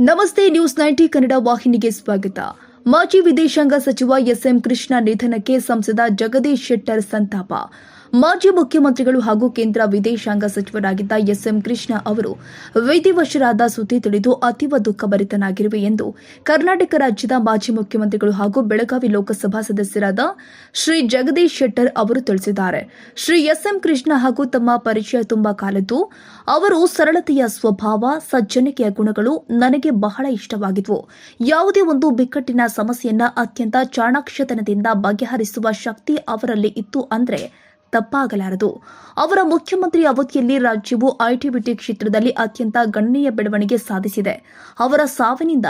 ನಮಸ್ತೆ news ninety Kannada ವಾಹಿನಿಗೆ ಸ್ವಾಗತ. ಮಾಜಿ ವಿದೇಶಾಂಗ ಸಚಿವ ಎಸ್ಎಂ ಕೃಷ್ಣ ನಿಧನಕ್ಕೆ ಸಂಸದ ಜಗದೀಶ್ ಶೆಟ್ಟರ್ ಸಂತಾಪ. ಮಾಜಿ ಮುಖ್ಯಮಂತ್ರಿಗಳು ಹಾಗೂ ಕೇಂದ್ರ ವಿದೇಶಾಂಗ ಸಚಿವರಾಗಿದ್ದ ಎಸ್ಎಂ ಕೃಷ್ಣ ಅವರು ವಿಧಿವಶರಾದ ಸುದ್ದಿ ತಿಳಿದು ಅತೀವ ದುಃಖಭರಿತನಾಗಿರುವೆ ಎಂದು ಕರ್ನಾಟಕ ರಾಜ್ಯದ ಮಾಜಿ ಮುಖ್ಯಮಂತ್ರಿಗಳು ಹಾಗೂ ಬೆಳಗಾವಿ ಲೋಕಸಭಾ ಸದಸ್ಯರಾದ ಶ್ರೀ ಜಗದೀಶ್ ಶೆಟ್ಟರ್ ಅವರು ತಿಳಿಸಿದ್ದಾರೆ. ಶ್ರೀ ಎಸ್ಎಂ ಕೃಷ್ಣ ಹಾಗೂ ತಮ್ಮ ಪರಿಚಯ ತುಂಬಾ ಕಾಲದ್ದು. ಅವರು ಸರಳತೆಯ ಸ್ವಭಾವ, ಸಜ್ಜನಿಕೆಯ ಗುಣಗಳು ನನಗೆ ಬಹಳ ಇಷ್ಟವಾಗಿದ್ವು. ಯಾವುದೇ ಒಂದು ಬಿಕ್ಕಟ್ಟಿನ ಸಮಸ್ಯೆಯನ್ನ ಅತ್ಯಂತ ಚಾಣಾಕ್ಷತನದಿಂದ ಬಗೆಹರಿಸುವ ಶಕ್ತಿ ಅವರಲ್ಲಿ ಇತ್ತು ಅಂದ್ರೆ ತಪ್ಪಾಗಲಾರದು. ಅವರ ಮುಖ್ಯಮಂತ್ರಿ ಅವಧಿಯಲ್ಲಿ ರಾಜ್ಯವು ಐಟಿಬಿಟಿ ಕ್ಷೇತ್ರದಲ್ಲಿ ಅತ್ಯಂತ ಗಣನೀಯ ಬೆಳವಣಿಗೆ ಸಾಧಿಸಿದೆ. ಅವರ ಸಾವಿನಿಂದ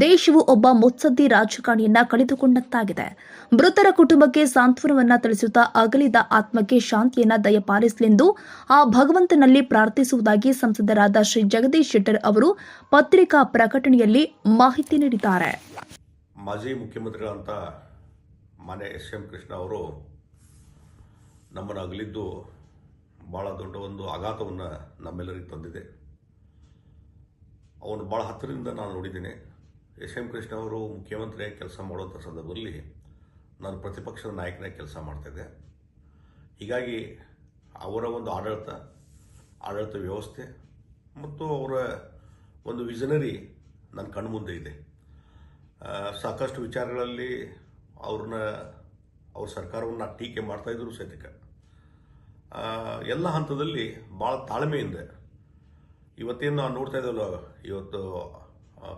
ದೇಶವು ಒಬ್ಬ ಮುತ್ಸದ್ದಿ ರಾಜಕಾರಣಿಯನ್ನ ಕಳೆದುಕೊಂಡಂತಾಗಿದೆ. ಮೃತರ ಕುಟುಂಬಕ್ಕೆ ಸಾಂತ್ವನವನ್ನ ತಿಳಿಸುತ್ತಾ ಅಗಲಿದ ಆತ್ಮಕ್ಕೆ ಶಾಂತಿಯನ್ನ ದಯಪಾಲಿಸಲೆಂದು ಆ ಭಗವಂತನಲ್ಲಿ ಪ್ರಾರ್ಥಿಸುವುದಾಗಿ ಸಂಸದರಾದ ಶ್ರೀ ಜಗದೀಶ್ ಶೆಟ್ಟರ್ ಅವರು ಪತ್ರಿಕಾ ಪ್ರಕಟಣೆಯಲ್ಲಿ ಮಾಹಿತಿ ನೀಡಿದ್ದಾರೆ. ಮಾಜಿ ಮುಖ್ಯಮಂತ್ರಿಗಳಂತ ಮಾನ್ಯ ಎಸ್ ಎಂ ಕೃಷ್ಣ ಅವರು ನಮ್ಮನ್ನು ಅಗಲಿದ್ದು ಭಾಳ ದೊಡ್ಡ ಒಂದು ಆಘಾತವನ್ನು ನಮ್ಮೆಲ್ಲರಿಗೆ ತಂದಿದೆ. ಅವನು ಭಾಳ ಹತ್ತಿರದಿಂದ ನಾನು ನೋಡಿದ್ದೀನಿ. ಎಸ್ ಎಂ ಕೃಷ್ಣ ಅವರು ಮುಖ್ಯಮಂತ್ರಿಯಾಗಿ ಕೆಲಸ ಮಾಡುವಂಥ ಸಂದರ್ಭದಲ್ಲಿ ನಾನು ಪ್ರತಿಪಕ್ಷದ ನಾಯಕನಾಗಿ ಕೆಲಸ ಮಾಡ್ತಾಯಿದ್ದೆ ಹೀಗಾಗಿ ಅವರ ಒಂದು ಆಡಳಿತ ಆಡಳಿತ ವ್ಯವಸ್ಥೆ ಮತ್ತು ಅವರ ಒಂದು ವಿಷನರಿ ನನ್ನ ಕಣ್ಮುಂದೆ ಇದೆ. ಸಾಕಷ್ಟು ವಿಚಾರಗಳಲ್ಲಿ ಅವ್ರನ್ನ, ಅವ್ರ ಸರ್ಕಾರವನ್ನು ಟೀಕೆ ಮಾಡ್ತಾಯಿದ್ರು ಸಹಿತ ಎಲ್ಲ ಹಂತದಲ್ಲಿ ಭಾಳ ತಾಳ್ಮೆಯಿಂದ, ಇವತ್ತೇನು ನಾವು ನೋಡ್ತಾ ಇದ್ದೇವಲ್ಲ ಇವತ್ತು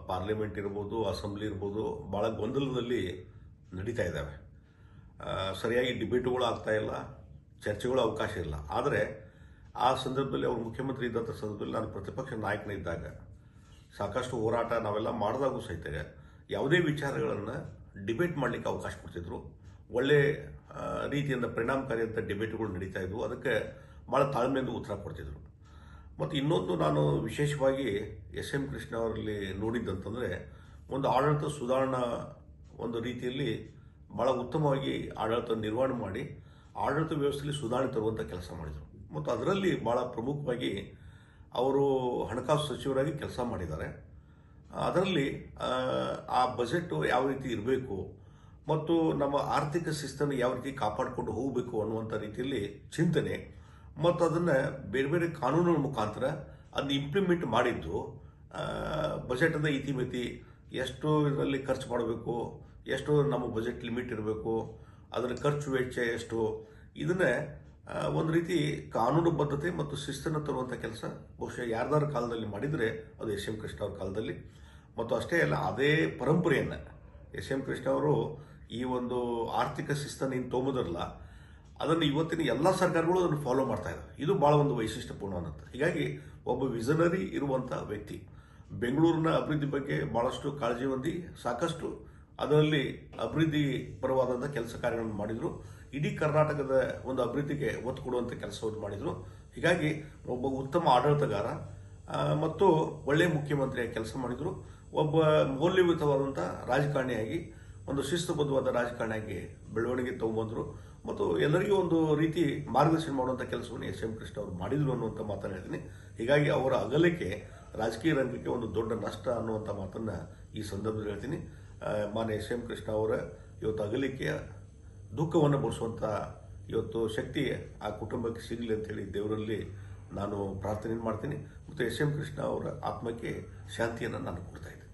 ಪಾರ್ಲಿಮೆಂಟ್ ಇರ್ಬೋದು, ಅಸೆಂಬ್ಲಿ ಇರ್ಬೋದು, ಭಾಳ ಗೊಂದಲದಲ್ಲಿ ನಡೀತಾ ಇದ್ದಾವೆ ಸರಿಯಾಗಿ ಡಿಬೇಟ್ಗಳು ಆಗ್ತಾ ಇಲ್ಲ, ಚರ್ಚೆಗಳು ಅವಕಾಶ ಇಲ್ಲ. ಆದರೆ, ಆ ಸಂದರ್ಭದಲ್ಲಿ ಅವರು ಮುಖ್ಯಮಂತ್ರಿ ಇದ್ದಂಥ ಸಂದರ್ಭದಲ್ಲಿ ನಾನು ಪ್ರತಿಪಕ್ಷ ನಾಯಕನಿದ್ದಾಗ ಸಾಕಷ್ಟು ಹೋರಾಟ ನಾವೆಲ್ಲ ಮಾಡಿದಾಗೂ ಸಹಿತ. ಯಾವುದೇ ವಿಚಾರಗಳನ್ನು ಡಿಬೇಟ್ ಮಾಡಲಿಕ್ಕೆ ಅವಕಾಶ ಕೊಡ್ತಿದ್ರು. ಒಳ್ಳೆ ರೀತಿಯಿಂದ ಪರಿಣಾಮಕಾರಿಯಂಥ ಡಿಬೇಟ್ಗಳು ನಡೀತಾ ಇದ್ವು. ಅದಕ್ಕೆ ಭಾಳ ತಾಳ್ಮೆಯಿಂದ ಉತ್ತರ ಕೊಡ್ತಿದ್ರು. ಮತ್ತು ಇನ್ನೊಂದು ನಾನು ವಿಶೇಷವಾಗಿ ಎಸ್ ಎಂ ಕೃಷ್ಣ ಅವರಲ್ಲಿ ನೋಡಿದ್ದಂತಂದರೆ, ಒಂದು ಆಡಳಿತ ಸುಧಾರಣಾ ಒಂದು ರೀತಿಯಲ್ಲಿ ಭಾಳ ಉತ್ತಮವಾಗಿ ಆಡಳಿತ ನಿರ್ವಹಣೆ ಮಾಡಿ, ಆಡಳಿತ ವ್ಯವಸ್ಥೆಯಲ್ಲಿ ಸುಧಾರಣೆ ತರುವಂಥ ಕೆಲಸ ಮಾಡಿದರು. ಮತ್ತು ಅದರಲ್ಲಿ ಭಾಳ ಪ್ರಮುಖವಾಗಿ ಅವರು ಹಣಕಾಸು ಸಚಿವರಾಗಿ ಕೆಲಸ ಮಾಡಿದ್ದಾರೆ. ಅದರಲ್ಲಿ ಆ, ಬಜೆಟ್ ಯಾವ ರೀತಿ ಇರಬೇಕು ಮತ್ತು ನಮ್ಮ ಆರ್ಥಿಕ ಶಿಸ್ತನ್ನು ಯಾವ ರೀತಿ ಕಾಪಾಡಿಕೊಂಡು ಹೋಗಬೇಕು ಅನ್ನುವಂಥ ರೀತಿಯಲ್ಲಿ ಚಿಂತನೆ ಮತ್ತು ಅದನ್ನು ಬೇರೆ ಬೇರೆ ಕಾನೂನುಗಳ ಮುಖಾಂತರ ಅದನ್ನ ಇಂಪ್ಲಿಮೆಂಟ್ ಮಾಡಿದ್ದು ಬಜೆಟನ್ನು ಇತಿಮಿತಿ. ಎಷ್ಟು ಇದರಲ್ಲಿ ಖರ್ಚು ಮಾಡಬೇಕು ಎಷ್ಟು ನಮ್ಮ ಬಜೆಟ್ ಲಿಮಿಟ್ ಇರಬೇಕು ಅದರ ಖರ್ಚು ವೆಚ್ಚ ಎಷ್ಟು. ಇದನ್ನೇ ಒಂದು ರೀತಿ ಕಾನೂನು ಬದ್ಧತೆ ಮತ್ತು ಶಿಸ್ತನ್ನು ತರುವಂಥ ಕೆಲಸ ಬಹುಶಃ ಯಾರ್ದಾರ ಕಾಲದಲ್ಲಿ ಮಾಡಿದರೆ ಅದು ಎಸ್ ಎಂ ಕೃಷ್ಣ ಅವ್ರ ಕಾಲದಲ್ಲಿ. ಮತ್ತು ಅಷ್ಟೇ ಅಲ್ಲ, ಅದೇ ಪರಂಪರೆಯನ್ನು ಎಸ್ ಎಂ ಕೃಷ್ಣ ಅವರು ಈ ಒಂದು ಆರ್ಥಿಕ ಶಿಸ್ತನ್ನು ಏನು ತೊಗೊಂಬದಿರಲ್ಲ ಅದನ್ನು ಇವತ್ತಿನ ಎಲ್ಲ ಸರ್ಕಾರಗಳು ಅದನ್ನು ಫಾಲೋ ಮಾಡ್ತಾ ಇದ್ದಾರೆ ಇದು ಭಾಳ ಒಂದು ವೈಶಿಷ್ಟ್ಯಪೂರ್ಣವಾದಂಥ ಹೀಗಾಗಿ ಒಬ್ಬ ವಿಸನರಿ ಇರುವಂಥ ವ್ಯಕ್ತಿ ಬೆಂಗಳೂರಿನ ಅಭಿವೃದ್ಧಿ ಬಗ್ಗೆ ಭಾಳಷ್ಟು ಕಾಳಜಿ ಹೊಂದಿ ಸಾಕಷ್ಟು ಅದರಲ್ಲಿ ಅಭಿವೃದ್ಧಿ ಪರವಾದಂಥ ಕೆಲಸ ಕಾರ್ಯಗಳನ್ನು ಮಾಡಿದರು. ಇಡೀ ಕರ್ನಾಟಕದ ಒಂದು ಅಭಿವೃದ್ಧಿಗೆ ಒತ್ತು ಕೊಡುವಂಥ ಕೆಲಸವನ್ನು ಮಾಡಿದರು. ಹೀಗಾಗಿ ಒಬ್ಬ ಉತ್ತಮ ಆಡಳಿತಗಾರ ಮತ್ತು ಒಳ್ಳೆಯ ಮುಖ್ಯಮಂತ್ರಿಯಾಗಿ ಕೆಲಸ ಮಾಡಿದರು. ಒಬ್ಬ ಮೌಲ್ಯಯುತವಾದಂಥ ರಾಜಕಾರಣಿಯಾಗಿ, ಒಂದು ಶಿಸ್ತುಬದ್ಧವಾದ ರಾಜಕಾರಣಿಯಾಗಿ ಬೆಳವಣಿಗೆ ತಗೊಂಬಂದರು ಮತ್ತು ಎಲ್ಲರಿಗೂ ಒಂದು ರೀತಿ ಮಾರ್ಗದರ್ಶನ ಮಾಡುವಂಥ ಕೆಲಸವನ್ನು ಎಸ್ ಎಂ ಕೃಷ್ಣ ಅವರು ಮಾಡಿದರು ಅನ್ನುವಂಥ ಮಾತನ್ನು ಹೇಳ್ತೀನಿ. ಹೀಗಾಗಿ ಅವರ ಅಗಲಿಕೆ ರಾಜಕೀಯ ರಂಗಕ್ಕೆ ಒಂದು ದೊಡ್ಡ ನಷ್ಟ ಅನ್ನುವಂಥ ಮಾತನ್ನು ಈ ಸಂದರ್ಭದಲ್ಲಿ ಹೇಳ್ತೀನಿ. ಮಾನ್ಯ ಎಸ್ ಎಂ ಕೃಷ್ಣ ಅವರ ಇವತ್ತು ಅಗಲಿಕೆಯ ದುಃಖವನ್ನು ಬಳಸುವಂಥ ಇವತ್ತು ಶಕ್ತಿ ಆ ಕುಟುಂಬಕ್ಕೆ ಸಿಗಲಿ ಅಂತೇಳಿ ದೇವರಲ್ಲಿ ನಾನು ಪ್ರಾರ್ಥನೆ ಮಾಡ್ತೀನಿ. ಮತ್ತು ಎಸ್ ಎಂ ಕೃಷ್ಣ ಅವರ ಆತ್ಮಕ್ಕೆ ಶಾಂತಿಯನ್ನು ನಾನು ಕೊಡ್ತೇನೆ